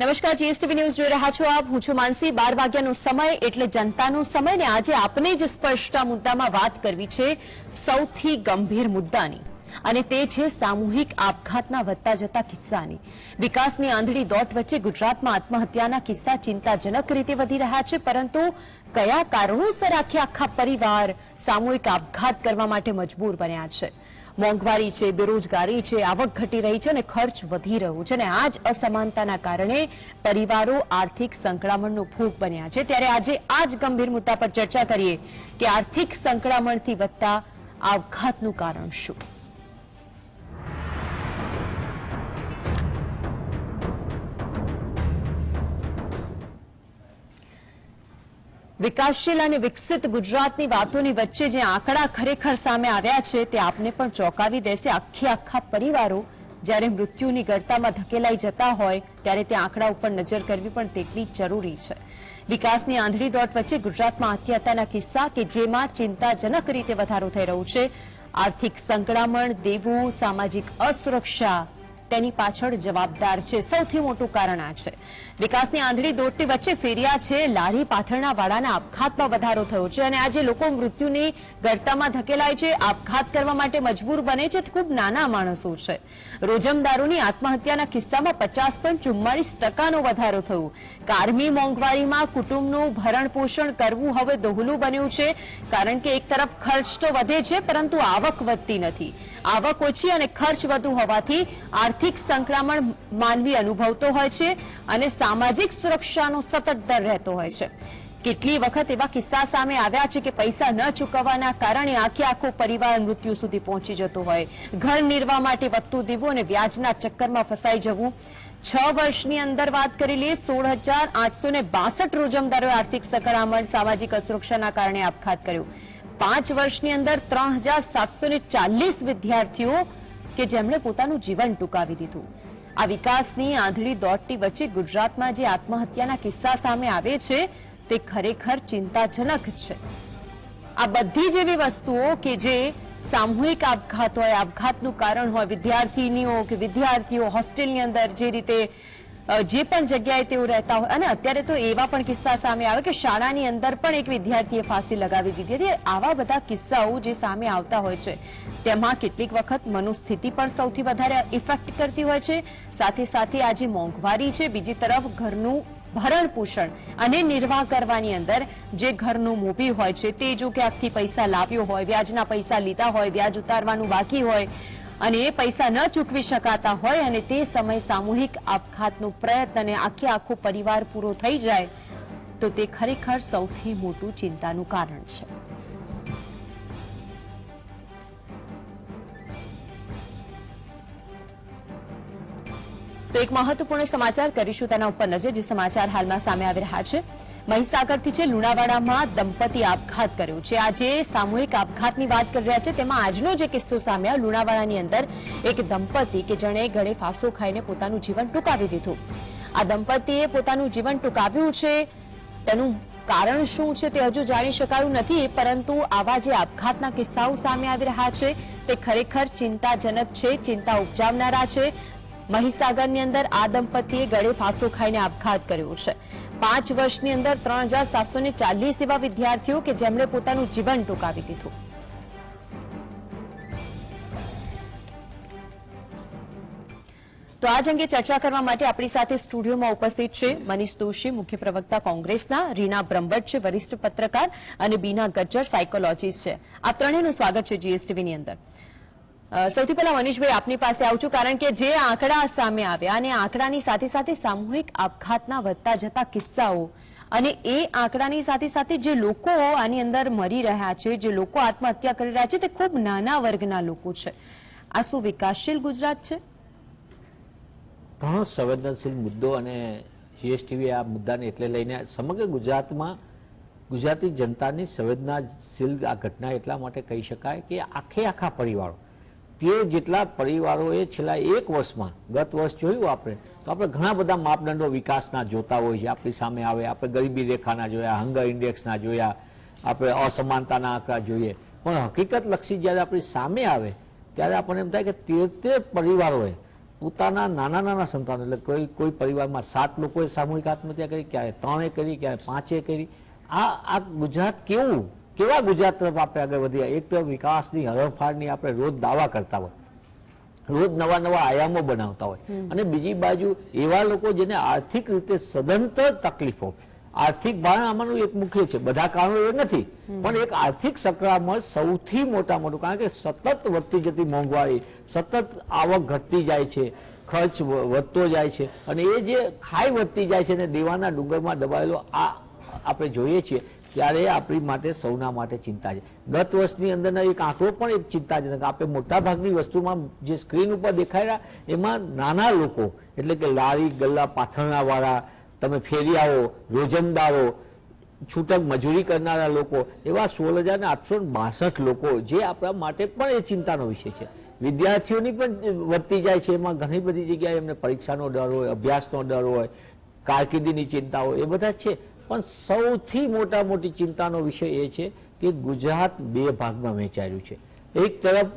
નમસ્કાર, GSTV news જોઈ રહ્યા છો આપ. હું છું માનસી. બાર વાગ્યાનો સમય એટલે જનતાનો સમય ને આજે આપને જ સ્પષ્ટતા મુદ્દામાં વાત કરવી છે સૌથી ગંભીર મુદ્દાની. અને તે છે સામૂહિક આપઘાતના વધતા જતા કિસ્સાની. વિકાસની આંધળી દોટ વચ્ચે ગુજરાતમાં આત્મહત્યાના કિસ્સા ચિંતાજનક રીતે વધી રહ્યા છે, પરંતુ કયા કારણોસર આખે આખા પરિવાર સામૂહિક આપઘાત કરવા માટે મજબૂર બન્યા છે? મોંઘવારી છે, બેરોજગારી છે, આવક ઘટી રહી છે અને ખર્ચ વધી રહ્યો છે અને આ જ અસમાનતાના કારણે પરિવારો આર્થિક સંકળામણનો ભોગ બન્યા છે. ત્યારે આજે આ જ ગંભીર મુદ્દા પર ચર્ચા કરીએ કે આર્થિક સંકળામણથી વધતા આપઘાતનું કારણ શું? વિકાસશીલ અને વિકસિત ગુજરાતની વાતોની વચ્ચે જે આંકડા ખરેખર સામે આવ્યા છે તે આપને પણ ચોંકાવી દેશે. આખી આખા પરિવારો જ્યારે મૃત્યુની ગળતામાં ધકેલાઈ જતા હોય ત્યારે તે આંકડા ઉપર નજર કરવી પણ તેટલી જરૂરી છે. વિકાસની આંધળી દોટ વચ્ચે ગુજરાતમાં આત્મહત્યાના કિસ્સા કે જેમાં ચિંતાજનક રીતે વધારો થઈ રહ્યો છે. આર્થિક સંકળામણ, દેવું, સામાજિક અસુરક્ષા તેની પાછળ જવાબદાર છે. સૌથી મોટું કારણ આ છે. વિકાસની આંધળી દોટની વચ્ચે ફેરિયા છે. લારી પાથરના વાળાના આપઘાતમાં વધારો થયો છે અને આજે લોકો મૃત્યુની ગળતામાં ધકેલાય છે. આપઘાત કરવા માટે મજબૂર બને છે. ખૂબ નાના માણસો છે. રોજમદારોની આત્મહત્યાના કિસ્સામાં પચાસ પોઈન્ટ ચુમ્માળીસ ટકાનો વધારો થયો. કારમી મોંઘવારીમાં કુટુંબનું ભરણ પોષણ કરવું હવે દોહલું બન્યું છે. કારણ કે એક તરફ ખર્ચ તો વધે છે, પરંતુ આવક વધતી નથી. આવક ઓછી અને ખર્ચ વધુ હોવાથી આર્થિક સંક્રમણ માનવી અનુભવતો હોય છે અને સામાજિક સુરક્ષાનો સતત ડર રહેતો હોય છે. કેટલી વખત એવા કિસ્સા સામે આવ્યા છે કે પૈસા ન ચૂકવવાના કારણે આખે આખો પરિવાર મૃત્યુ સુધી પહોંચી જતો હોય. ઘર નિર્વાહ માટે વધતું દેવું અને વ્યાજના ચક્કરમાં ફસાઈ જવું. છ વર્ષની અંદર વાત કરી લઈએ સોળ હજાર આઠસો ને બાસઠ રોજમદારોએ આર્થિક સંકળામણ સામાજિક અસુરક્ષાના કારણે આપઘાત કર્યો. પાંચ વર્ષની અંદર ત્રણ વિદ્યાર્થીઓ કે જેમણે પોતાનું જીવન ટૂંકાવી દીધું. આ વિકાસની આંધળી દોડની વચ્ચે ગુજરાતમાં જે આત્મહત્યાના કિસ્સા સામે આવે છે, તે ખરેખર ચિંતાજનક છે. આ બધી જ એવી વસ્તુઓ કે જે સામૂહિક આપઘાત હોય, આપઘાતનું કારણ હોય, વિદ્યાર્થીનીઓ કે વિદ્યાર્થીઓ હોસ્ટેલની અંદર જે રીતે જે પણ જગ્યાએ તેઓ રહેતા હોય અને અત્યારે તો એવા પણ કિસ્સા સામે આવે કે શાળાની અંદર પણ એક વિદ્યાર્થીએ ફાંસી લગાવી દીધી હતી. આવા બધા કિસ્સાઓ જે સામે આવતા હોય છે, તેમાં કેટલીક વખત મનુસ્થિતિ પણ સૌથી વધારે ઇફેક્ટ કરતી હોય છે. સાથે સાથે આ જે મોંઘવારી છે. બીજી તરફ ઘરનું ભરણ પોષણ અને નિર્વાહ કરવાની અંદર જે ઘરનું મૂવી હોય છે, તે જો ક્યાંકથી પૈસા લાવ્યો હોય, વ્યાજના પૈસા લીધા હોય, વ્યાજ ઉતારવાનું બાકી હોય અને એ પૈસા ન ચૂકવી શકાતા હોય અને તે સમય સામૂહિક આપઘાતનો પ્રયત્ન અને આખે આખો પરિવાર પૂરો થઈ જાય, તો તે ખરેખર સૌથી મોટું ચિંતાનું કારણ છે. તો એક મહત્વપૂર્ણ સમાચાર કરીશું તેના ઉપર નજર, જે સમાચાર હાલમાં સામે આવી રહ્યા છે. મહીસાગરથી છે લુણાવાડામાં દંપતી આપઘાત કર્યો છે. આજે સામૂહિક આપઘાતની વાત કરી રહ્યા છે. તેમાં આજનો જે કિસ્સો સામે આવ્યો, લુણાવાડાની અંદર એક દંપતી કે જેણે ગળે ફાંસો ખાઈને પોતાનું જીવન ટૂંકાવી દીધું. આ દંપતીએ પોતાનું જીવન ટૂંકાવ્યું છે. તેનું કારણ શું છે તે હજુ જાણી શકાયું નથી, પરંતુ આવા જે આપઘાતના કિસ્સાઓ સામે આવી રહ્યા છે, તે ખરેખર ચિંતાજનક છે, ચિંતા ઉપજાવનારા છે. મહીસાગરની અંદર આ દંપતીએ ગળે ફાંસો ખાઈને આપઘાત કર્યો છે. પાંચ વર્ષની અંદર ત્રણ હજાર સાતસો ને ચાલીસ એવા વિદ્યાર્થીઓ કે જેમણે પોતાનું જીવન ટૂંકાવી દીધું. તો આજ અંગે ચર્ચા કરવા માટે આપણી સાથે સ્ટુડિયોમાં ઉપસ્થિત છે મનીષ દોશી, મુખ્ય પ્રવક્તા કોંગ્રેસના, રીના બ્રહ્મભટ્ટ છે, વરિષ્ઠ પત્રકાર અને બીના ગજ્જર સાયકોલોજીસ્ટ છે. આ ત્રણેયનું સ્વાગત છે જીએસટીવીની અંદર. સૌથી પહેલા મનીષભાઈ, આપની પાસે આવું છું કારણ કે જે આંકડા સામે આવ્યા અને આંકડાની સાથે સાથે સામૂહિક આપઘાતના વધતા જતા કિસ્સાઓ અને એ આંકડાની સાથે સાથે જે લોકો આની અંદર મરી રહ્યા છે, જે લોકો આત્મહત્યા કરી રહ્યા છે, તે ખૂબ નાના વર્ગના લોકો છે. આ શું વિકાસશીલ ગુજરાત છે. ઘણો સંવેદનશીલ મુદ્દો અને જીએસટીવી આ મુદ્દાને એટલે લઈને સમગ્ર ગુજરાતમાં ગુજરાતી જનતાની સંવેદનાશીલ આ ઘટના એટલા માટે કહી શકાય કે આખે આખા પરિવારો તે જેટલા પરિવારોએ છેલ્લા એક વર્ષમાં, ગત વર્ષ જોયું આપણે, તો આપણે ઘણા બધા માપદંડો વિકાસના જોતા હોય છે. આપણી સામે આવે, આપણે ગરીબી રેખાના જોયા હંગર ઇન્ડેક્સના જોયા, આપણે અસમાનતાના આંકડા જોઈએ. પણ હકીકત લક્ષી જ્યારે આપણી સામે આવે, ત્યારે આપણને એમ થાય કે તે તેર પરિવારોએ પોતાના નાના નાના સંતાનો, એટલે કોઈ કોઈ પરિવારમાં સાત લોકોએ સામૂહિક આત્મહત્યા કરી ક્યારે ત્રણે કરી ક્યારે પાંચે કરી. આ આ ગુજરાત કેવું કેવા ગુજરાત તરફ આપણે આગળ વધ્યા એક તો વિકાસની હરણફાળની આપણે રોજ દાવા કરતા હોય. રોજ નવા નવા આયામો બનાવતા હોય. અને બીજી બાજુ એવા લોકો જેને આર્થિક રીતે સદંતર તકલીફો. આર્થિક ભારણ આમાંનું એક મુખ્ય છે. બધા કારણો એ નથી પણ એક આર્થિક સંકળામણ સૌથી મોટા મોટું કારણ કે સતત વધતી જતી મોંઘવારી સતત આવક ઘટતી જાય છે ખર્ચ વધતો જાય છે. અને એ જે ખાઈ વધતી જાય છે અને દેવાના ડુંગરમાં દબાયેલો આ આપણે જોઈએ છીએ ત્યારે આપણી માટે સૌના માટે ચિંતા છે. ગત વર્ષની અંદરના એક આંકડો પણ એક ચિંતાજનક આપણે મોટાભાગની વસ્તુમાં જે સ્ક્રીન ઉપર દેખાયા એમાં નાના લોકો, એટલે કે લારી ગલ્લા પાથરણાવાળા, તમે ફેરિયાઓ રોજમદારો છૂટક મજૂરી કરનારા લોકો, એવા સોળ હજાર આઠસો બાસઠ લોકો જે આપણા માટે પણ એ ચિંતાનો વિષય છે. વિદ્યાર્થીઓની પણ વધતી જાય છે. એમાં ઘણી બધી જગ્યાએ એમને પરીક્ષાનો ડર હોય, અભ્યાસનો ડર હોય, કારકિર્દીની ચિંતા હોય, એ બધા છે. પણ સૌથી મોટા મોટી ચિંતાનો વિષય એ છે કે ગુજરાત બે ભાગમાં વહેંચાયેલું છે. એક તરફ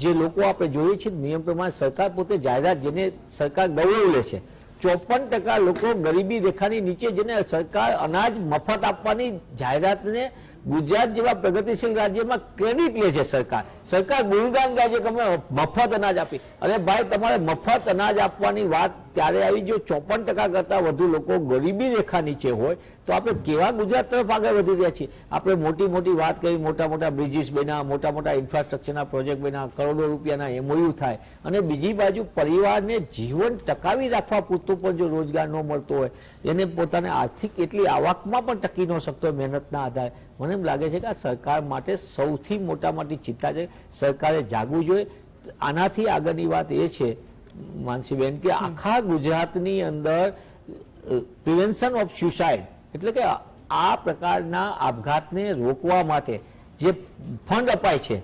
જે લોકો આપણે જોઈએ છીએ નિયમ પ્રમાણે સરકાર પોતે જાહેરાત જેને સરકાર ગૌરવ લે છે. ચોપન ટકા લોકો ગરીબી રેખાની નીચે જેને સરકાર અનાજ મફત આપવાની જાહેરાતને ગુજરાત જેવા પ્રગતિશીલ રાજ્યમાં ક્રેડિટ લે છે સરકાર. સરકાર ગુણગાન ગાય છે કે અમે મફત અનાજ આપી. અરે ભાઈ, તમારે મફત અનાજ આપવાની વાત ત્યારે આવી જો ચોપન ટકા કરતા વધુ લોકો ગરીબી રેખા નીચે હોય, તો આપણે કેવા ગુજરાત તરફ આગળ વધી રહ્યા છીએ? આપણે મોટી મોટી વાત કરી, મોટા મોટા બ્રિજીસ બન્યા મોટા મોટા ઇન્ફ્રાસ્ટ્રક્ચરના પ્રોજેક્ટ બન્યા કરોડો રૂપિયાના એમઓયુ થાય. અને બીજી બાજુ પરિવારને જીવન ટકાવી રાખવા પૂરતું પણ જો રોજગાર ન મળતો હોય, એને પોતાને આર્થિક એટલી આવકમાં પણ ટકી ન શકતો મહેનતના આધારે. મને એમ લાગે છે કે આ સરકાર માટે સૌથી મોટા મોટી ચિંતા છે. સરકારે જાગવું જોઈએ. આનાથી આગળની વાત એ છે માનસીબેન કે આખા ગુજરાતની અંદર પ્રિવેન્શન ઓફ સ્યુસાઇડ એટલે કે આ પ્રકારના આપઘાતને રોકવા માટે જે ફંડ અપાય છે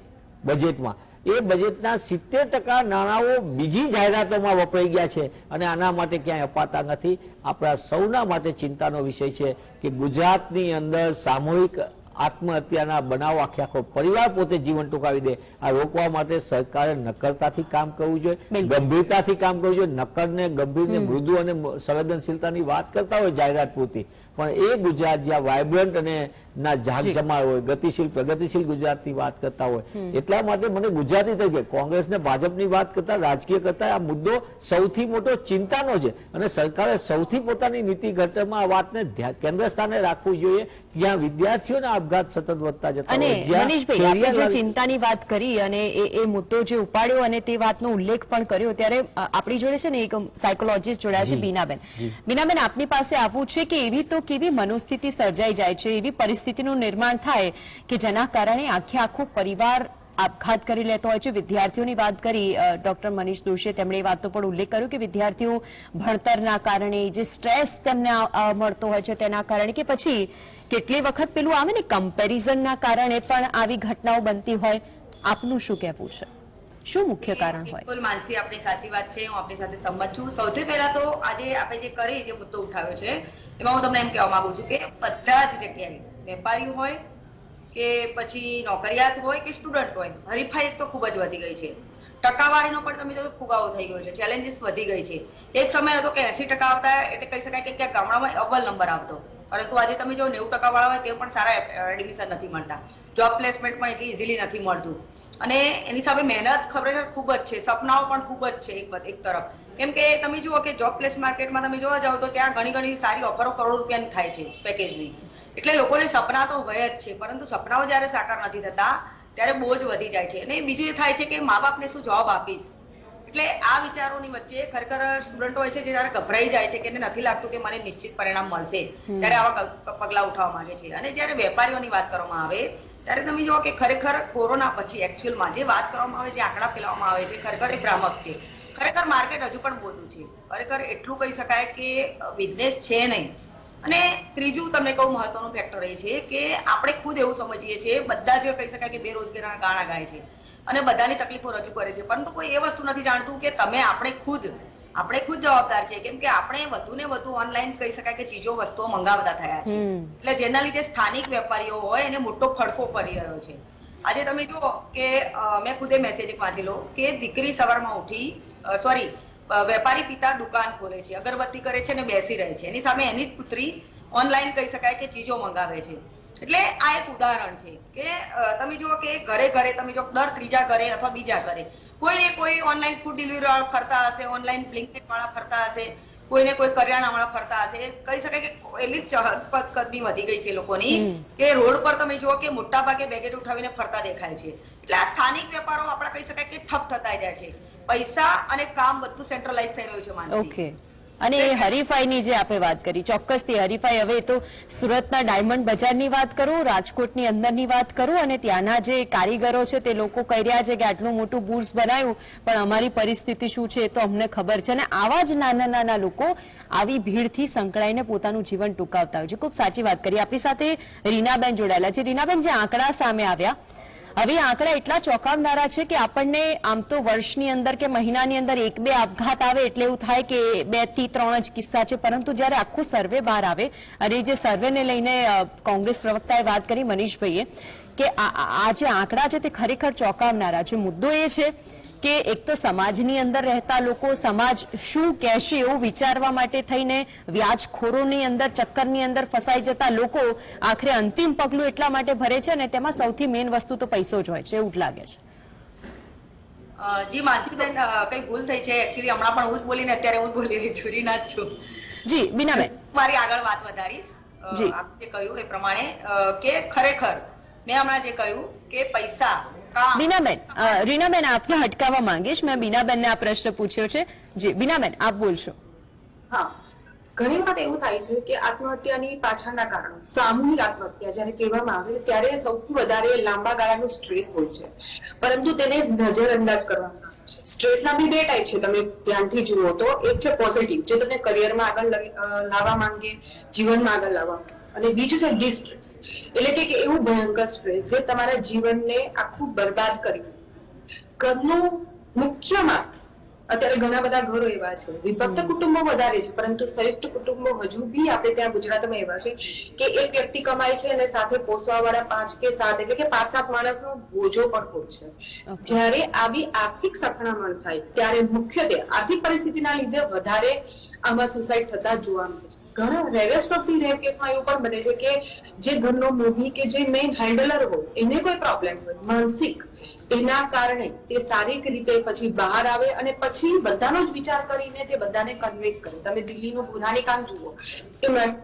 બજેટમાં એ બજેટના સિત્તેર ટકા નાણાંઓ બીજી જાહેરાતોમાં વપરાઈ ગયા છે અને આના માટે ક્યાંય અપાતા નથી. આપણા સૌના માટે ચિંતાનો વિષય છે કે ગુજરાતની અંદર સામૂહિક આત્મહત્યાના બનાવ આખે આખો પરિવાર પોતે જીવન ટૂંકાવી દે. આ રોકવા માટે સરકારે નક્કરતાથી કામ કરવું જોઈએ ગંભીરતાથી કામ કરવું જોઈએ. નક્કરને ને ગંભીર ને મૃદુ અને સંવેદનશીલતાની વાત કરતા હોય જાહેરાત પૂરતી. પણ એ ગુજરાત જ્યાં વાયબ્રન્ટ અને ના જાગ જી. હોય ગતિશીલ પ્રગતિશીલ ગુજરાતની વાત કરતા હોય એટલા માટે મને ગુજરાતી તરીકે કોંગ્રેસ ને ભાજપની વાત કરતા રાજકીય કરતા આ મુદ્દો સૌથી મોટો ચિંતાનો છે. અને સરકારે સૌથી પોતાની નીતિ ઘટમાં આ વાતને કેન્દ્ર સ્થાને રાખવું જોઈએ. જ્યાં વિદ્યાર્થીઓના આપઘાત સતત વધતા જતા અને મનીષભાઈ આપણે જે ચિંતાની વાત કરી અને એ એ મુદ્દો જે ઉપાડ્યો અને તે વાતનો ઉલ્લેખ પણ કર્યો ત્યારે આપણી જોડે છે ને એક સાયકોલોજીસ્ટ જોડાયા છે બીનાબેન. બીનાબેન આપની પાસે આવવું છે કે એવી તો કેવી મનોસ્થિતિ સર્જાઈ જાય છે, એવી પરિસ્થિતિનું નિર્માણ થાય કે જેના કારણે આખે આખો પરિવાર આપઘાત કરી લેતો હોય છે. વિદ્યાર્થીઓની વાત કરી ડોક્ટર મનીષ દોશીએ તેમણે એ વાતનો પણ ઉલ્લેખ કર્યો કે વિદ્યાર્થીઓ ભણતરના કારણે જે સ્ટ્રેસ તેમને મળતો હોય છે તેના કારણે કે પછી કેટલી વખત પેલું આવે ને, કમ્પેરિઝનના કારણે પણ આવી ઘટનાઓ બનતી હોય. આપનું શું કહેવું છે? શું મુખ્ય કારણ હોય? માનસી આપણી સાચી વાત છે, હું આપની સાથે સંમત છું. સૌથી પહેલા તો આજે આપણે જે કરી, જે મુદ્દો ઉઠાવ્યો છે, એમાં હું તમને એમ કહેવા માંગુ છું કે બધા જ જગ્યાએ વેપારી હોય કે પછી નોકરિયાત હોય કે સ્ટુડન્ટ હોય, હરીફાઈ તો ખૂબ જ વધી ગઈ છે. ટકાવારીનો પણ તમે જો ફુગાવો થઈ ગયો છે, ચેલેન્જીસ વધી ગઈ છે. એક સમય હતો કે એસી ટકા આવતા એટલે કહી શકાય કે ક્યાંક ગામડામાં અવ્વલ નંબર આવતો. પરંતુ આજે તમે જો નેવું ટકા વાળા હોય તે પણ સારા એડમિશન નથી મળતા. જોબ પ્લેસમેન્ટ પણ એટલી ઇઝીલી નથી મળતું. અને એની સામે મહેનત ખરેખર ખૂબ જ છે. સપનાઓ પણ ખૂબ જ છે એક એક તરફ. કેમ કે તમે જુઓ કે જોબ પ્લેસ માર્કેટમાં તમે જોવા જાઓ તો ત્યાં ઘણી ઘણી સારી ઓફરો કરોડ રૂપિયાની થાય છે પેકેજની એટલે લોકોને સપના તો હોય જ છે પરંતુ સપનાઓ જ્યારે સાકાર નથી થતા ત્યારે બોજ વધી જાય છે. અને બીજું એ થાય છે કે મા બાપને શું જવાબ આપીશ? એટલે આ વિચારોની વચ્ચે ખરેખર સ્ટુડન્ટો હોય છે જે જયારે ગભરાઈ જાય છે કે એને નથી લાગતું કે મને નિશ્ચિત પરિણામ મળશે ત્યારે આવા પગલાં પગલા ઉઠાવવા માંગે છે. અને જ્યારે વેપારીઓની વાત કરવામાં આવે ત્યારે તમે જુઓ કે ખરેખર કોરોના પછી એકચ્યુઅલમાં જે વાત કરવામાં આવે, જે આંકડા ફેલાવવામાં આવે છે, ખરેખર એ ભ્રામક છે. ખરેખર માર્કેટ હજુ પણ મોટું છે. ખરેખર એટલું કહી શકાય કે બિઝનેસ છે નહીં. અને ત્રીજું તમને કહું મહત્વનું ફેક્ટર એ છે કે, આપણે ખુદ એવું સમજીએ છીએ, બધા જ કહી શકાય કે બેરોજગારના ગાણા ગાય છે. અને બધાની તકલીફો રજૂ કરે છે. પરંતુ કોઈ એ વસ્તુ નથી જાણતું કે તમે આપણે ખુદ આપણે ખુદ જવાબદાર છે કેમ કે આપણે વધુ ને વધુ ઓનલાઈન કહી શકાય કે ચીજો વસ્તુઓ મંગાવતા થયા છે એટલે જેના લીધે સ્થાનિક વેપારીઓ હોય એને મોટો ફડકો પડી રહ્યો છે. આજે તમે જુઓ કે મેં ખુદે મેસેજ એક વાંચેલો કે દીકરી સવારમાં ઉઠી સોરી વેપારી પિતા દુકાન ખોલે છે અગરબત્તી કરે છે અને બેસી રહે છે. એની સામે એની જ પુત્રી ઓનલાઈન કહી શકાય કે ચીજો મંગાવે છે. એટલે આ એક ઉદાહરણ છે કે તમે જુઓ કે ઘરે ઘરે તમે જો દર ત્રીજા ઘરે અથવા બીજા ઘરે કોઈ ને કોઈ ઓનલાઈન ફૂડ ડિલિવરી વાળા ફરતા હશે ઓનલાઈન બ્લિંકેટ વાળા ફરતા હશે કોઈને કોઈ કરિયાણા વાળા ફરતા હશે કહી શકાય કે એટલી ચહલ કદમી વધી ગઈ છે લોકોની કે રોડ પર તમે જુઓ કે મોટા ભાગે બેગેજ ઉઠાવીને ફરતા દેખાય છે. એટલે આ સ્થાનિક વેપારો આપણા કહી શકાય કે ઠપ થતા જાય છે. પૈસા અને કામ બધું સેન્ટ્રલાઇઝ થઈ રહ્યું છે માનસી. અને એ હરીફાઈની જે આપણે વાત કરી, ચોક્કસથી હરીફાઈ, હવે તો સુરતના ડાયમંડ બજારની વાત કરું, રાજકોટની અંદરની વાત કરું અને ત્યાંના જે કારીગરો છે તે લોકો કહી રહ્યા છે કે આટલું મોટું બુર્સ બનાવ્યું, પણ અમારી પરિસ્થિતિ શું છે એ તો અમને ખબર છે. અને આવા જ નાના નાના લોકો આવી ભીડથી સંકળાઈને પોતાનું જીવન ટૂંકાવતા હોય છે. ખૂબ સાચી વાત કરી. આપણી સાથે રીનાબેન જોડાયેલા છે. રીનાબેન, જે આંકડા સામે આવ્યા હવે આંકડા એટલા ચોંકાવનારા છે કે આપણને આમ તો વર્ષની અંદર કે મહિનાની અંદર એક બે આપઘાત આવે એટલે એવું થાય કે બેથી ત્રણ જ કિસ્સા છે. પરંતુ જ્યારે આખું સર્વે બહાર આવે, અને જે સર્વેને લઈને કોંગ્રેસ પ્રવક્તાએ વાત કરી મનીષભાઈએ, કે આ જે આંકડા છે તે ખરેખર ચોંકાવનારા છે. મુદ્દો એ છે કે એક તો સમાજની અંદર રહેતા લોકો સમાજ શું કહેશે એવું વિચારવા માટે થઈને વ્યાજખોરોની અંદર ચક્કરની અંદર ફસાઈ જતા લોકો આખરે અંતિમ પગલું એટલા માટે ભરે છે અને તેમાં સૌથી મેઇન વસ્તુ તો પૈસો જ હોય છે એવું જ લાગે છે. જી માનસીબેન કઈ ભૂલ થઈ છે? એકચ્યુઅલી હમણાં પણ હું જ બોલીને અત્યારે હું જ બોલી રહી છું રીના જ છું. જી બીનાબેન. મારી આગળ વાત વધારીશ. જી. આપ જે કહ્યું એ પ્રમાણે કે ખરેખર મેં હમણાં જે કહ્યું કે પૈસા બીનાબેન રીનાબેન આપને હટકાવવા માંગીશ. મેં બીનાબેનને આ પ્રશ્ન પૂછ્યો છે. જી બીનાબેન આપ બોલશો. હા. ઘણી વખત એવું થાય છે કે આત્મહત્યાની પાછળના કારણો સામૂહિક આત્મહત્યા જ્યારે કહેવામાં આવે ત્યારે સૌથી વધારે લાંબા ગાળાનું સ્ટ્રેસ હોય છે. પરંતુ તેને નજરઅંદાજ કરવામાં આવે છે. સ્ટ્રેસના બી બે ટાઈપ છે તમે ધ્યાનથી જુઓ તો. એક છે પોઝિટિવ જે તમને કરિયરમાં આગળ લાવવા માંગે જીવનમાં આગળ લાવવા માંગે. અને બીજું છે ડિસ્ટ્રેસ એટલે કે એવું ભયંકર સ્ટ્રેસ જે તમારા જીવનને આખું બરબાદ કરી દે. ઘરનું મુખ્ય માણસ અત્યારે ઘણા બધા ઘરો એવા છે. વિભક્ત કુટુંબો વધારે છે પરંતુ સંયુક્ત કુટુંબો હજુ બી આપણે ત્યાં ગુજરાતમાં એવા છે કે એક વ્યક્તિ કમાય છે અને સાથે પોસવા વાળા પાંચ કે સાત એટલે કે પાંચ સાત માણસનો બોજો પણ હોય છે. જ્યારે આવી આર્થિક સખણામણ થાય ત્યારે મુખ્યત્વે આર્થિક પરિસ્થિતિના લીધે વધારે આમાં સુસાઇડ થતા જોવા મળે છે. ઘણા રેવેસ્ટ ઓફ ધી રેપ કેસમાં એવું પણ બને છે કે જે ઘરનો મોભી કે જે મેઇન હેન્ડલર હોય એને કોઈ પ્રોબ્લેમ હોય. માનસિક એના કારણે તે શારીરિક રીતે પછી બહાર આવે અને પછી બધાનો જ વિચાર કરીને તે બધાને કન્વિન્સ કરે. તમે દિલ્હીનું ગુનાની કામ જુઓ. એમાં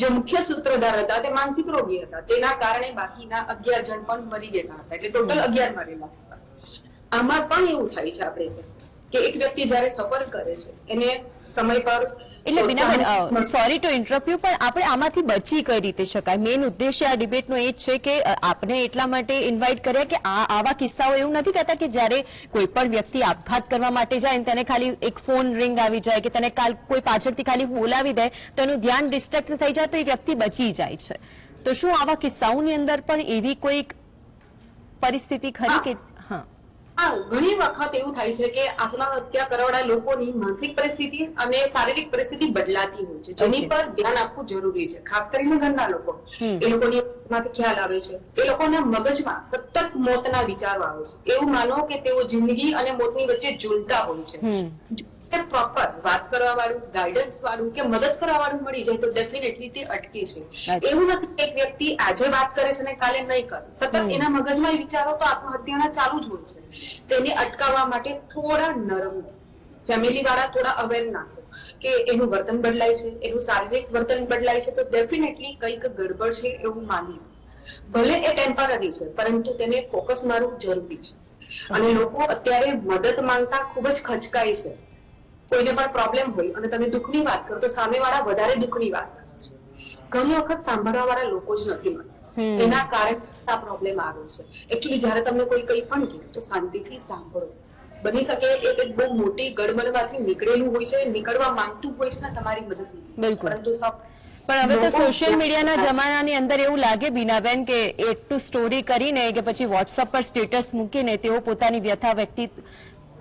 જે મુખ્ય સૂત્રધાર હતા તે માનસિક રોગી હતા. તેના કારણે બાકીના અગિયાર જણ પણ મરી ગયેલા હતા. એટલે ટોટલ અગિયાર મરેલા હતા. આમાં પણ એવું થાય છે આપણે કે એક વ્યક્તિ જ્યારે સફર કરે છે, એને સમય પર એટલે બીનાબેન સોરી ટુ ઇન્ટરપ્યુ પણ આપણે આમાંથી બચી કઈ રીતે શકાય? મેઇન ઉદ્દેશ્ય આ ડિબેટનો એ જ છે કે આપણે એટલા માટે ઇન્વાઇટ કર્યા કે આ આવા કિસ્સાઓ એવું નથી કહેતા કે જ્યારે કોઈ પણ વ્યક્તિ આપઘાત કરવા માટે જાય ને તેને ખાલી એક ફોન રિંગ આવી જાય કે તેને કાલ કોઈ પાછળથી ખાલી બોલાવી દે તો એનું ધ્યાન ડિસ્ટ્રેક્ટ થઈ જાય તો એ વ્યક્તિ બચી જાય છે. તો શું આવા કિસ્સાઓની અંદર પણ એવી કોઈક પરિસ્થિતિ ખરી કે ઘણી વખત એવું થાય છે કે આત્મહત્યા કરવાના લોકોની માનસિક પરિસ્થિતિ અને શારીરિક પરિસ્થિતિ બદલાતી હોય છે. જેની પર ધ્યાન આપવું જરૂરી છે. ખાસ કરીને ઘરના લોકો. એ લોકોની માંથી ખ્યાલ આવે છે. એ લોકોના મગજમાં સતત મોતના વિચારો આવે છે. એવું માનો કે તેઓ જિંદગી અને મોતની વચ્ચે ઝૂલતા હોય છે. પ્રોપર વાત કરવા વાળું ગાઈડન્સ વાળું કે મદદ કરવા વાળું મળી જાય તો ડેફિનેટલી તે અટકે છે. એવું નથી એક વ્યક્તિ આજે વાત કરે છે ને કાલે નહીં કરે. સતત એના મગજમાં એ વિચારો તો આત્મહત્યાના ચાલુ જ હોય છે. તેને અટકાવવા માટે થોડા નરમ ફેમિલી વાળા થોડા અવેર નાખો કે એનું વર્તન બદલાય છે એનું શારીરિક વર્તન બદલાય છે તો ડેફિનેટલી કંઈક ગડબડ છે એવું માની ભલે એ ટેમ્પરરી છે પરંતુ તેને ફોકસ મારવું જરૂરી છે. અને લોકો અત્યારે મદદ માંગતા ખૂબ જ ખચકાય છે. કોઈને પણ પ્રોબ્લેમ હોય અને તમે દુઃખની વાત કરો તો સામેવાળા વધારે દુઃખની વાત કરે છે. ઘણી વખત સાંભળવા વાળા લોકો જ નથી મળતા. એના કારણે આ પ્રોબ્લેમ આવે છે. એકચ્યુઅલી જ્યારે તમને કોઈ કંઈ પણ કહે તો શાંતિથી સાંભળો. બની શકે એક એક બહુ મોટી ગડબડમાંથી નીકળેલું હોય છે નીકળવા માંગતું હોય છે ને તમારી મદદ. બિલકુલ. પરંતુ પણ હવે તો સોશિયલ મીડિયાના જમાનાની અંદર એવું લાગે બીનાબેન કે એટલું સ્ટોરી કરીને કે પછી વોટ્સઅપ પર સ્ટેટસ મૂકીને તેઓ પોતાની વ્યથા વ્યક્તિ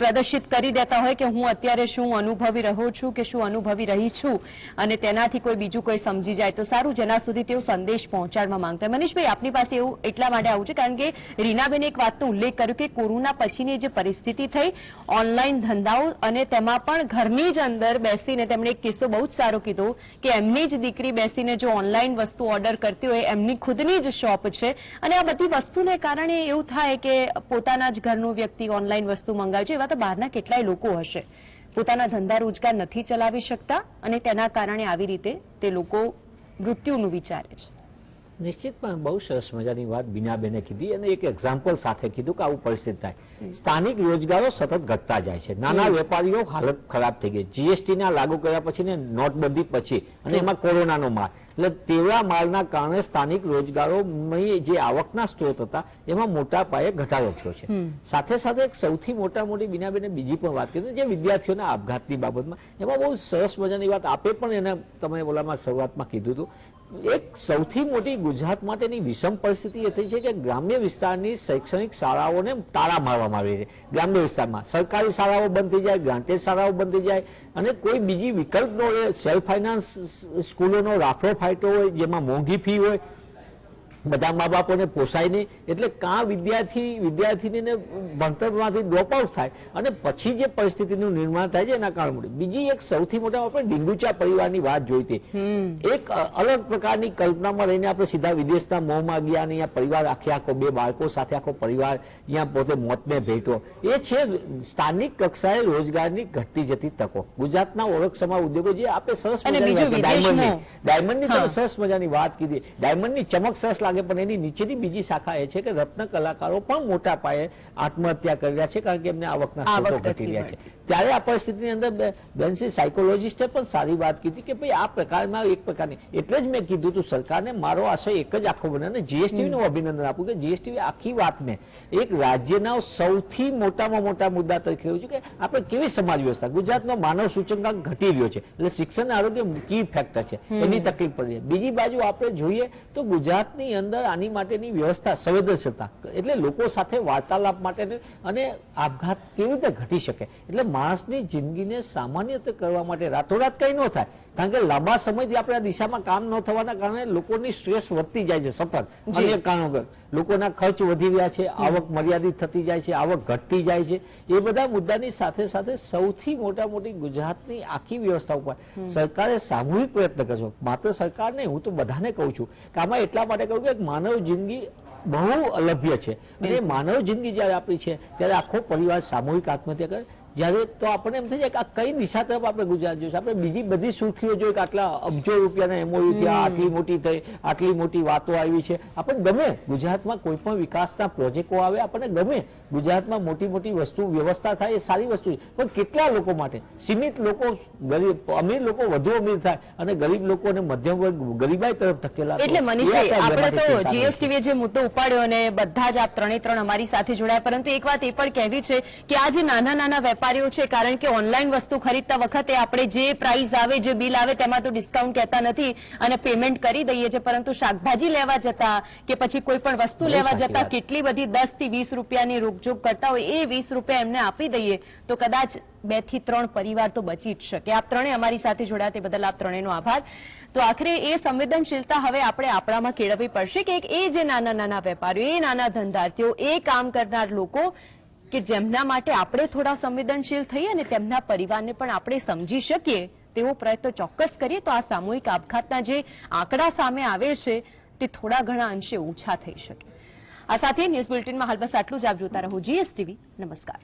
પ્રદર્શિત કરી દેતા હોય કે હું અત્યારે શું અનુભવી રહ્યો છું કે શું અનુભવી રહી છું અને તેનાથી કોઈ બીજું કોઈ સમજી જાય તો સારું, જેના સુધી તેઓ સંદેશ પહોંચાડવા માંગતા હોય. મનીષભાઈ, આપની પાસે એવું એટલા માટે આવું છે કારણ કે રીનાબેને એક વાતનો ઉલ્લેખ કર્યો કે કોરોના પછીની જે પરિસ્થિતિ થઈ, ઓનલાઈન ધંધાઓ અને તેમાં પણ ઘરની જ અંદર બેસીને તેમણે એક કિસ્સો બહુ જ સારો કીધો કે એમની જ દીકરી બેસીને જો ઓનલાઈન વસ્તુ ઓર્ડર કરતી હોય, એમની ખુદની જ શોપ છે. અને આ બધી વસ્તુને કારણે એવું થાય કે પોતાના જ ઘરનું વ્યક્તિ ઓનલાઈન વસ્તુ મંગાવે છે. એવા તો બહારના કેટલાય લોકો હશે. પોતાના ધંધા રોજગાર નથી ચલાવી શકતા અને તેના કારણે આવી રીતે તે લોકો મૃત્યુનું વિચારે છે. નિશ્ચિતમાં બહુ સરસ મજાની વાત બીનાબેને કીધી અને એક એક્ઝામ્પલ સાથે કીધું કે આવું પરિસ્થિતિ થાય. સ્થાનિક રોજગારો સતત ઘટતા જાય છે. નાના વેપારીઓ હાલત ખરાબ થઈ ગઈ. જીએસટી ના લાગુ કર્યા પછી ને નોટબંધી પછી અને એમાં કોરોનાનો માલ એટલે તેવા માલના કારણે સ્થાનિક રોજગારો જે આવકના સ્ત્રોત હતા એમાં મોટા પાયે ઘટાડો થયો છે. સાથે સાથે એક સૌથી મોટા મોટી બીનાબેને બીજી પણ વાત કરી જે વિદ્યાર્થીઓના આપઘાતની બાબતમાં એમાં બહુ સરસ મજાની વાત આપે પણ એને તમે બોલામાં શરૂઆતમાં કીધું હતું એક સૌથી મોટી ગુજરાત માટેની વિષમ પરિસ્થિતિ એ થઈ છે કે ગ્રામ્ય વિસ્તારની શૈક્ષણિક શાળાઓને તાળા મારવામાં આવી છે. ગ્રામ્ય વિસ્તારમાં સરકારી શાળાઓ બંધ થઈ જાય ગ્રાન્ટેડ શાળાઓ બંધ થઈ જાય અને કોઈ બીજી વિકલ્પનો સેલ્ફ ફાઇનાન્સ સ્કૂલોનો રાફડો ફાયટો હોય, જેમાં મોંઘી ફી હોય બધા મા બાપોને પોસાય નહીં. એટલે કાં વિદ્યાર્થી વિદ્યાર્થીને ભણતરમાંથી ડ્રોપ આઉટ થાય અને પછી જે પરિસ્થિતિનું નિર્માણ થાય છે એના કારણે. મળે બીજી એક સૌથી મોટા આપણે ડીંગુચા પરિવારની વાત જોઈ હતી. એક અલગ પ્રકારની કલ્પનામાં રહીને આપણે સીધા વિદેશના મોહમાં ગયા અને અહીંયા પરિવાર આખે આખો બે બાળકો સાથે આખો પરિવાર અહીંયા પોતે મોતને ભેટો એ છે સ્થાનિક કક્ષાએ રોજગારની ઘટતી જતી તકો. ગુજરાતના ઓળખસમા ઉદ્યોગો જે આપણે સરસ. ડાયમંડની ડાયમંડની સરસ મજાની વાત કીધી. ડાયમંડની ચમક સરસ લાગે પણ એની નીચેની બીજી શાખા એ છે કે રત્ન કલાકારો પણ મોટા પાયે આત્મહત્યા કરી રહ્યા છે કારણ કે એમને આવકના આવક સ્ત્રોતો ઘટી રહ્યા છે. ત્યારે આ પરિસ્થિતિની અંદર બેનસી સાયકોલોજીસ્ટે પણ સારી વાત કીધી કે ભાઈ આ પ્રકારમાં એક પ્રકારની એટલે જ મેં કીધું હતું સરકારને મારો આશય એક જ આખો બને. અને જીએસટી નું અભિનંદન આપું કે જીએસટી આખી વાતને એક રાજ્યના સૌથી મોટામાં મોટા મુદ્દા તરીકે રહ્યું છે કે આપણે કેવી સમાજ વ્યવસ્થા? ગુજરાતનો માનવ સૂચકાંક ઘટી રહ્યો છે. એટલે શિક્ષણ આરોગ્ય કી ફેક્ટર છે. એની તકલીફ પડી છે. બીજી બાજુ આપણે જોઈએ તો ગુજરાતની અંદર આની માટેની વ્યવસ્થા સંવેદનશીલતા. એટલે લોકો સાથે વાર્તાલાપ માટે અને આપઘાત કેવી રીતે ઘટી શકે? એટલે માણસની જિંદગીને સામાન્ય કરવા માટે રાતોરાત કંઈ ન થાય. કારણ કે લાંબા સમયથી આપણે આ દિશામાં કામ ન થવાના કારણે લોકોની સ્ટ્રેસ વધતી જાય છે સતત. અન્ય કારણો લોકોના ખર્ચ વધી રહ્યા છે આવક મર્યાદિત થતી જાય છે આવક ઘટતી જાય છે. એ બધા મુદ્દાની સાથે સાથે સૌથી મોટા મોટી ગુજરાતની આખી વ્યવસ્થા ઉપર સરકારે સામૂહિક પ્રયત્ન કરશો. માત્ર સરકાર નહીં હું તો બધાને કહું છું કે આમાં એટલા માટે કહું કે માનવ જિંદગી બહુ અલભ્ય છે. અને માનવ જિંદગી જ્યારે આપણી છે ત્યારે આખો પરિવાર સામૂહિક આત્મહત્યા કરે જ્યારે તો આપણને એમ થઈ જાય કે આ કઈ દિશા તરફ આપણે ગુજરાત જોઈશું? આપણે બીજી બધી સુરખીઓ જોઈએ કે આટલા અબજો રૂપિયાના એમઓયુ થયા આટલી મોટી થઈ આટલી મોટી વાતો આવી છે. આપણને ગમે ગુજરાતમાં કોઈ પણ વિકાસના પ્રોજેક્ટો આવે આપણને ગમે ગુજરાતમાં મોટી મોટી વસ્તુ વ્યવસ્થા થાય એ સારી વસ્તુ છે. પણ કેટલા લોકો માટે? સીમિત લોકો ગરીબ અમીર લોકો વધુ અમીર થાય અને ગરીબ લોકો અને મધ્યમ વર્ગ ગરીબાઈ તરફ ધકેલા એટલે મનીષભાઈ આપણે તો ચિંતાનો જે મુદ્દો ઉપાડ્યો અને બધા જ આપ ત્રણે ત્રણ અમારી સાથે જોડાયા પરંતુ એક વાત એ પણ કહેવી છે કે આ જે નાના નાના વેપારીઓ છે કારણ કે ઓનલાઈન વસ્તુ ખરીદતા વખતે આપણે જે પ્રાઇસ આવે જે બિલ આવે તેમાં તો ડિસ્કાઉન્ટ કહેતા નથી અને પેમેન્ટ કરી દઈએ છીએ. પરંતુ શાકભાજી લેવા જતા કે પછી કોઈ પણ વસ્તુ લેવા જતા કેટલી બધી દસથી વીસ રૂપિયાની રોકજોક કરતા હોય એ વીસ રૂપિયા એમને આપી દઈએ તો કદાચ બેથી ત્રણ પરિવાર તો બચી જ શકે. આપ ત્રણે અમારી સાથે જોડાયા તે બદલ આપ ત્રણેયનો આભાર. તો આખરે એ સંવેદનશીલતા હવે આપણે આપણામાં કેળવવી પડશે કે એ જે નાના નાના વેપારીઓ એ નાના ધંધાર્થીઓ એ કામ કરનાર લોકો કે જેમના માટે આપણે થોડા સંવેદનશીલ થઈએ અને તેમના પરિવારને પણ આપણે સમજી શકીએ, તેવો પ્રયત્ન ચોક્કસ કરીએ, તો આ સામૂહિક આપઘાતના જે આંકડા સામે આવે છે, તે થોડા ઘણા અંશે ઓછા થઈ શકે. આ સાથે ન્યૂઝ બુલેટિનમાં હાલ આટલું જ. આપ જોતા રહો જીએસટીવી નમસ્કાર.